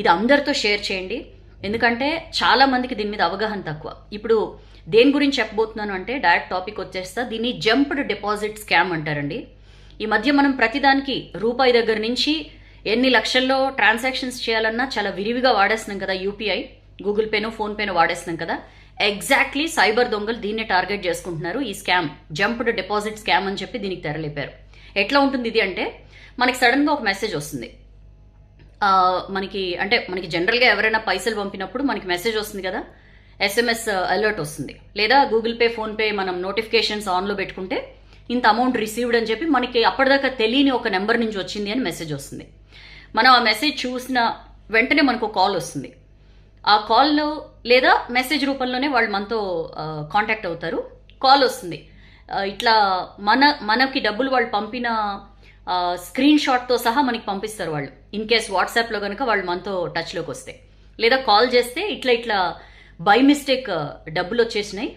ఇది అందరితో షేర్ చేయండి. ఎందుకంటే చాలా మందికి దీని మీద అవగాహన తక్కువ. ఇప్పుడు దేని గురించి చెప్పబోతున్నాను అంటే డైరెక్ట్ టాపిక్ వచ్చేస్తా. దీన్ని జంప్డ్ డిపాజిట్ స్కామ్ అంటారండి. ఈ మధ్య మనం ప్రతిదానికి రూపాయి దగ్గర నుంచి ఎన్ని లక్షల్లో ట్రాన్సాక్షన్స్ చేయాలన్నా చాలా విరివిగా వాడేస్తున్నాం కదా యూపీఐ. గూగుల్ పేను ఫోన్ పేనో వాడేస్తున్నాం కదా. ఎగ్జాక్ట్లీ సైబర్ దొంగలు దీన్నే టార్గెట్ చేసుకుంటున్నారు. ఈ స్కామ్ జంప్డ్ డిపాజిట్ స్కామ్ అని చెప్పి దీనికి తెరలేపారు. ఎట్లా ఉంటుంది ఇది అంటే మనకి సడన్గా ఒక మెసేజ్ వస్తుంది. మనకి అంటే మనకి జనరల్గా ఎవరైనా పైసలు పంపినప్పుడు మనకి మెసేజ్ వస్తుంది కదా? ఎస్ఎంఎస్ అలర్ట్ uh, వస్తుంది. లేదా గూగుల్ పే ఫోన్పే మనం నోటిఫికేషన్స్ ఆన్లో పెట్టుకుంటే ఇంత అమౌంట్ రిసీవ్డ్ అని చెప్పి మనకి అప్పటిదాకా తెలియని ఒక నెంబర్ నుంచి వచ్చింది అని మెసేజ్ వస్తుంది. మనం ఆ మెసేజ్ చూసిన వెంటనే మనకు కాల్ వస్తుంది. ఆ కాల్లో లేదా మెసేజ్ రూపంలోనే వాళ్ళు మనతో uh, కాంటాక్ట్ అవుతారు. కాల్ వస్తుంది. ఇట్లా మన మనకి డబ్బులు వాళ్ళు పంపిన స్క్రీన్ షాట్తో సహా మనకి పంపిస్తారు వాళ్ళు. ఇన్ కేస్ వాట్సాప్లో కనుక వాళ్ళు మనతో టచ్లోకి వస్తే. లేదా కాల్ చేస్తే ఇట్లా ఇట్లా బై మిస్టేక్ డబ్బులు వచ్చేసినాయి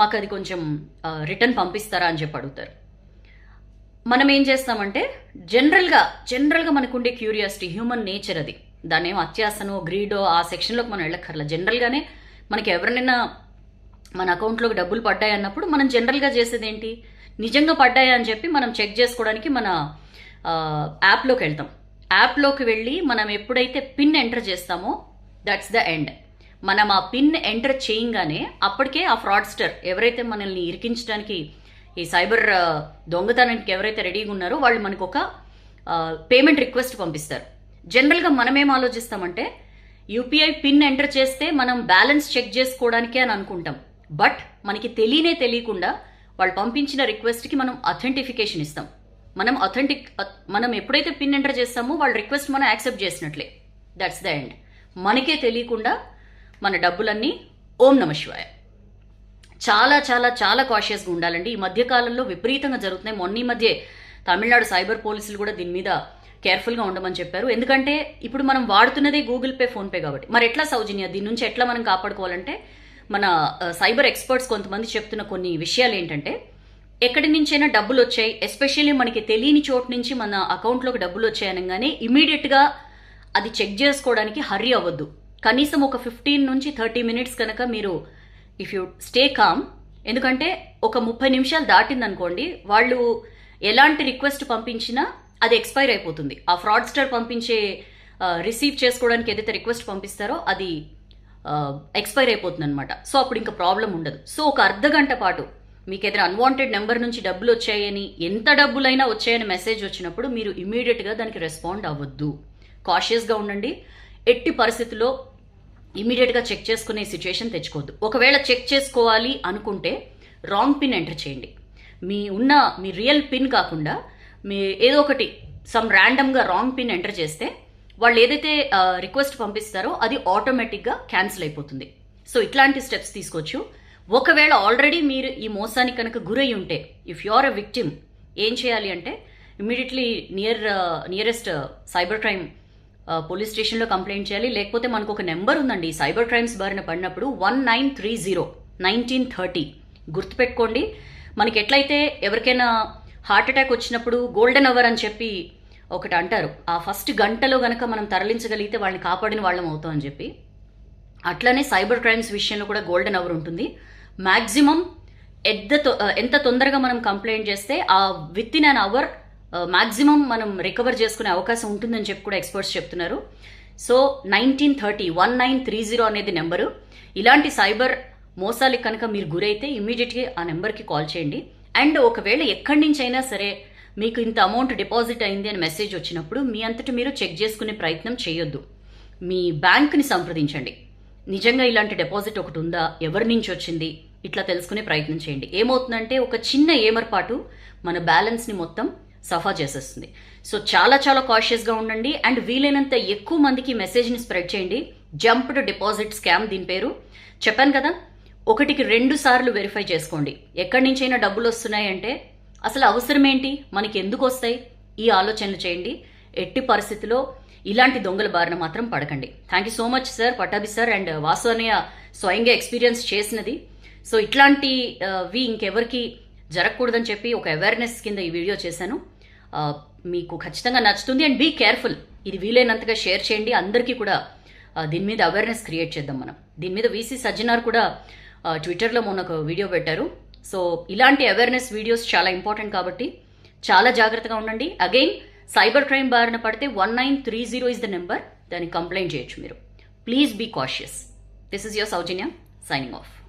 మాకు అది కొంచెం రిటర్న్ పంపిస్తారా అని చెప్పి అడుగుతారు. మనం ఏం చేస్తామంటే జనరల్గా జనరల్గా మనకుండే క్యూరియాసిటీ హ్యూమన్ నేచర్ అది. దాని ఏం అత్యాసనో గ్రీడో ఆ సెక్షన్లోకి మనం వెళ్ళక్కర్లా. జనరల్గానే మనకి ఎవరినైనా మన అకౌంట్లోకి డబ్బులు పడ్డాయి అన్నప్పుడు మనం జనరల్గా చేసేది ఏంటి? నిజంగా పడ్డాయా అని చెప్పి మనం చెక్ చేసుకోవడానికి మన యాప్లోకి వెళ్తాం. యాప్లోకి వెళ్ళి మనం ఎప్పుడైతే పిన్ ఎంటర్ చేస్తామో దట్స్ ద ఎండ్ మనం ఆ పిన్ ఎంటర్ చేయంగానే అప్పటికే ఆ ఫ్రాడ్స్టర్ ఎవరైతే మనల్ని ఇరికించడానికి ఈ సైబర్ దొంగతనానికి ఎవరైతే రెడీగా ఉన్నారో వాళ్ళు మనకు ఒక పేమెంట్ రిక్వెస్ట్ పంపిస్తారు. జనరల్గా మనం ఏం ఆలోచిస్తామంటే యూపీఐ పిన్ ఎంటర్ చేస్తే మనం బ్యాలెన్స్ చెక్ చేసుకోవడానికే అని అనుకుంటాం. బట్ మనకి తెలియనే తెలియకుండా వాళ్ళు పంపించిన రిక్వెస్ట్కి మనం అథెంటిఫికేషన్ ఇస్తాం. మనం అథెంటిక్ మనం ఎప్పుడైతే పిన్ ఎంటర్ చేస్తామో వాళ్ళ రిక్వెస్ట్ మనం యాక్సెప్ట్ చేసినట్లే. దట్స్ ద ఎండ్ మనకే తెలియకుండా మన డబ్బులన్నీ ఓం నమ శివాయ. చాలా చాలా చాలా కాషియస్గా ఉండాలండి. ఈ మధ్య కాలంలో విపరీతంగా జరుగుతున్నాయి. మొన్న ఈ మధ్య తమిళనాడు సైబర్ పోలీసులు కూడా దీని మీద కేర్ఫుల్గా ఉండమని చెప్పారు. ఎందుకంటే ఇప్పుడు మనం వాడుతున్నదే గూగుల్ పే ఫోన్పే కాబట్టి. మరి ఎట్లా సౌజన్య? దీని నుంచి ఎట్లా మనం కాపాడుకోవాలంటే మన సైబర్ ఎక్స్పర్ట్స్ కొంతమంది చెప్తున్న కొన్ని విషయాలు ఏంటంటే ఎక్కడి నుంచైనా డబ్బులు వచ్చాయి ఎస్పెషల్లీ మనకి తెలియని చోటు నుంచి మన అకౌంట్లోకి డబ్బులు వచ్చాయనగానే ఇమీడియట్గా అది చెక్ చేసుకోవడానికి హర్రీ అవ్వద్దు. కనీసం ఒక ఫిఫ్టీన్ నుంచి థర్టీ మినిట్స్ కనుక మీరు ఇఫ్ యూ స్టే కామ్ ఎందుకంటే ఒక ముప్పై నిమిషాలు దాటిందనుకోండి వాళ్ళు ఎలాంటి రిక్వెస్ట్ పంపించినా అది ఎక్స్పైర్ అయిపోతుంది. ఆ ఫ్రాడ్స్టర్ పంపించే రిసీవ్ చేసుకోవడానికి ఏదైతే రిక్వెస్ట్ పంపిస్తారో అది ఎక్స్పైర్ అయిపోతుంది అనమాట సో అప్పుడు ఇంకా ప్రాబ్లం ఉండదు. సో ఒక అర్ధ గంట పాటు మీకు ఏదైనా అన్వాంటెడ్ నెంబర్ నుంచి డబ్బులు వచ్చాయని ఎంత డబ్బులైనా వచ్చాయని మెసేజ్ వచ్చినప్పుడు మీరు ఇమీడియట్గా దానికి రెస్పాండ్ అవ్వద్దు. కాషియస్గా ఉండండి. ఎట్టి పరిస్థితుల్లో ఇమీడియట్గా చెక్ చేసుకునే సిచ్యుయేషన్ తెచ్చుకోవద్దు. ఒకవేళ చెక్ చేసుకోవాలి అనుకుంటే రాంగ్ పిన్ ఎంటర్ చేయండి. మీ ఉన్న మీ రియల్ పిన్ కాకుండా మీ ఏదో ఒకటి సమ్ ర్యాండమ్గా రాంగ్ పిన్ ఎంటర్ చేస్తే వాళ్ళు ఏదైతే uh, రిక్వెస్ట్ పంపిస్తారో అది ఆటోమేటిక్గా క్యాన్సిల్ అయిపోతుంది. సో ఇట్లాంటి స్టెప్స్ తీసుకోవచ్చు. ఒకవేళ ఆల్రెడీ మీరు ఈ మోసానికి కనుక గురై ఉంటే if you are a victim ఏం చేయాలి అంటే immediately near nearest cyber crime police స్టేషన్లో కంప్లైంట్ చేయాలి. లేకపోతే మనకు ఒక నెంబర్ ఉందండి. సైబర్ క్రైమ్స్ బారిన పడినప్పుడు one nine three zero nineteen thirty గుర్తుపెట్టుకోండి మనకి ఎట్లయితే ఎవరికైనా హార్ట్ అటాక్ వచ్చినప్పుడు గోల్డెన్ అవర్ అని చెప్పి ఒకటి అంటారు. ఆ ఫస్ట్ గంటలో గనక మనం తరలించగలిగితే వాళ్ళని కాపాడిన వాళ్ళం అవుతాం అని చెప్పి. అట్లనే సైబర్ క్రైమ్స్ విషయంలో కూడా గోల్డెన్ అవర్ ఉంటుంది. మ్యాక్సిమం ఎంత తొ- ఎంత తొందరగా మనం కంప్లైంట్ చేస్తే ఆ within an hour maximum మనం రికవర్ చేసుకునే అవకాశం ఉంటుందని చెప్పి కూడా ఎక్స్పర్ట్స్ చెప్తున్నారు. So nineteen thirty one nine three zero అనేది నెంబరు. ఇలాంటి సైబర్ మోసాలకి కనుక మీరు గురైతే ఇమ్మీడియట్గా ఆ నెంబర్కి కాల్ చేయండి. అండ్ ఒకవేళ ఎక్కడి నుంచి అయినా సరే మీకు ఇంత అమౌంట్ డిపాజిట్ అయింది అని మెసేజ్ వచ్చినప్పుడు మీ అంతటి మీరు చెక్ చేసుకునే ప్రయత్నం చేయొద్దు. మీ బ్యాంక్ని సంప్రదించండి. నిజంగా ఇలాంటి డిపాజిట్ ఒకటి ఉందా? ఎవరి నుంచి వచ్చింది? ఇట్లా తెలుసుకునే ప్రయత్నం చేయండి. ఏమవుతుందంటే ఒక చిన్న ఏమర్పాటు మన బ్యాలెన్స్ని మొత్తం సఫా చేసేస్తుంది. సో చాలా చాలా కాషియస్గా ఉండండి. అండ్ వీలైనంత ఎక్కువ మందికి మెసేజ్ని స్ప్రెడ్ చేయండి. జంప్డ్ డిపాజిట్ స్కామ్ దీని పేరు. చెప్పాను కదా ఒకటికి రెండు సార్లు వెరిఫై చేసుకోండి. ఎక్కడి నుంచైనా డబ్బులు వస్తున్నాయి అంటే అసలు అవసరం ఏంటి మనకి ఎందుకు వస్తాయి? ఈ ఆలోచనలు చేయండి. ఎట్టి పరిస్థితిలో ఇలాంటి దొంగల బారిన మాత్రం పడకండి. Thank you so much sir Pattabhi sir and Vasu అన్నయ్య స్వయంగా ఎక్స్పీరియన్స్ చేసినది. సో ఇట్లాంటి uh, వి ఇంకెవరికి జరగకూడదని చెప్పి ఒక అవేర్నెస్ కింద ఈ వీడియో చేశాను. Uh, మీకు ఖచ్చితంగా నచ్చుతుంది అండ్ బీ కేర్ఫుల్ ఇది వీలైనంతగా షేర్ చేయండి. అందరికీ కూడా uh, దీని మీద అవేర్నెస్ క్రియేట్ చేద్దాం మనం. దీని మీద వీసీ సజ్జనార్ కూడా ట్విట్టర్లో మొన్న ఒక వీడియో పెట్టారు. సో ఇలాంటి అవేర్నెస్ వీడియోస్ చాలా ఇంపార్టెంట్ కాబట్టి చాలా జాగ్రత్తగా ఉండండి. అగైన్ సైబర్ క్రైమ్ బారిన పడితే one nine three zero is the number దాన్ని కంప్లైంట్ చేయొచ్చు మీరు. Please be cautious this is your Soujanya signing off